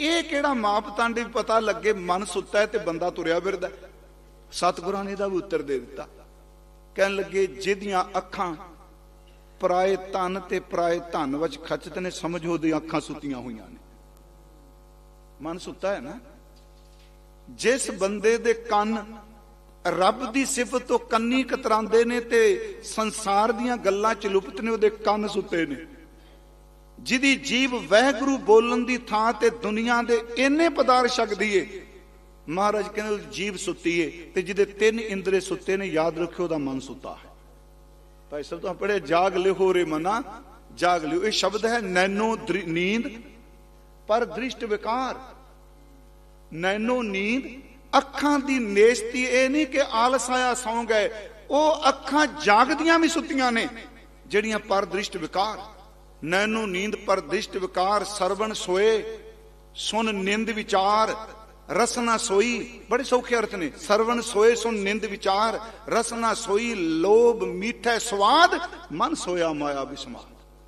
ਇਹ ਕਿਹੜਾ ਮਾਪਦੰਡ ਵੀ ਪਤਾ ਲੱਗੇ, ਮਨ ਸੁੱਤਾ ਹੈ ਤੇ ਬੰਦਾ ਤੁਰਿਆ ਫਿਰਦਾ ਸਤਿਗੁਰਾਂ ਨੇ ਇਹਦਾ ਵੀ ਉੱਤਰ ਦੇ ਦਿੱਤਾ। ਕਹਿਣ ਲੱਗੇ, ਜਿਹਦੀਆਂ ਅੱਖਾਂ ਪਰਾਏ ਤਨ ਤੇ ਪਰਾਏ ਧਨ ਵਿੱਚ ਖਚਤ ਨੇ, ਸਮਝੋ ਉਹਦੀਆਂ ਅੱਖਾਂ ਸੁੱਤੀਆਂ ਹੋਈਆਂ ਨੇ। ਮਨ ਸੁੱਤਾ ਹੈ ਨਾ? ਜਿਸ ਬੰਦੇ ਦੇ ਕੰਨ ਰੱਬ ਦੀ ਸਿਫਤ ਤੋਂ ਕੰਨੀ ਕਤਰਾਉਂਦੇ ਨੇ ਤੇ ਸੰਸਾਰ ਦੀਆਂ ਗੱਲਾਂ ਚ ਲੁਪਤ ਨੇ, ਉਹਦੇ ਕੰਨ ਸੁੱਤੇ ਨੇ। ਜਿਹਦੀ ਜੀਬ ਵਹਿਗੁਰੂ ਬੋਲਣ ਦੀ ਥਾਂ ਤੇ ਦੁਨੀਆ ਦੇ ਇੰਨੇ ਪਦਾਰ ਛਕਦੀ ਏ ਮਹਾਰਾਜ ਕਹਿੰਦੇ ਉਹਦੀ ਜੀਬ ਸੁੱਤੀ ਏ ਤੇ ਜਿਹਦੇ ਤਿੰਨ ਇੰਦਰੇ ਸੁੱਤੇ ਨੇ, ਯਾਦ ਰੱਖਿਓ ਉਹਦਾ ਮਨ ਸੁੱਤਾ ਹੈ। ਭਾਈ ਸਾਹਿਬ ਤੋਂ ਪੜਿਆ ਜਾਗ ਲਿਓ ਰੇ ਮਨਾ, ਜਾਗ ਲਿਓ ਇਹ ਸ਼ਬਦ ਹੈ ਨੈਨੋ ਦ੍ਰਿ- ਨੀਂਦ, ਪਰ ਦ੍ਰਿਸ਼ਟ ਵਿਕਾਰ। ਨੈਨੋ ਨੀਂਦ, ਅੱਖਾਂ ਦੀ ਨੇਸਤੀ ਇਹ ਨਹੀਂ ਕਿ ਆਲਸ ਆਇਆ ਸੌਂ ਗਏ ਉਹ ਅੱਖਾਂ ਜਾਗਦੀਆਂ ਵੀ ਸੁੱਤੀਆਂ ਨੇ, ਜਿਹੜੀਆਂ ਪਰ ਦ੍ਰਿਸ਼ਟ ਵਿਕਾਰ। ਨੈਨੋ ਨੀਂਦ ਪਰ ਦ੍ਰਿਸ਼ਟ ਵਿਕਾਰ ਸਰਵਣ ਸੋਏ, ਸੁਨ ਨਿੰਦ ਵਿਚਾਰ, ਰਸਨਾ ਸੋਈ, ਬੜੇ ਸੌਖੇ ਅਰਥ ਨੇ, ਸਰਵਣ ਸੋਏ, ਸੁਨ ਨਿੰਦ ਵਿਚਾਰ, ਰਸਨਾ ਸੋਈ, ਲੋਭ ਮੀਠੇ ਸਵਾਦ, ਮਨ ਸੋਇਆ ਮਾਇਆ ਬਿਸਮਾਰ।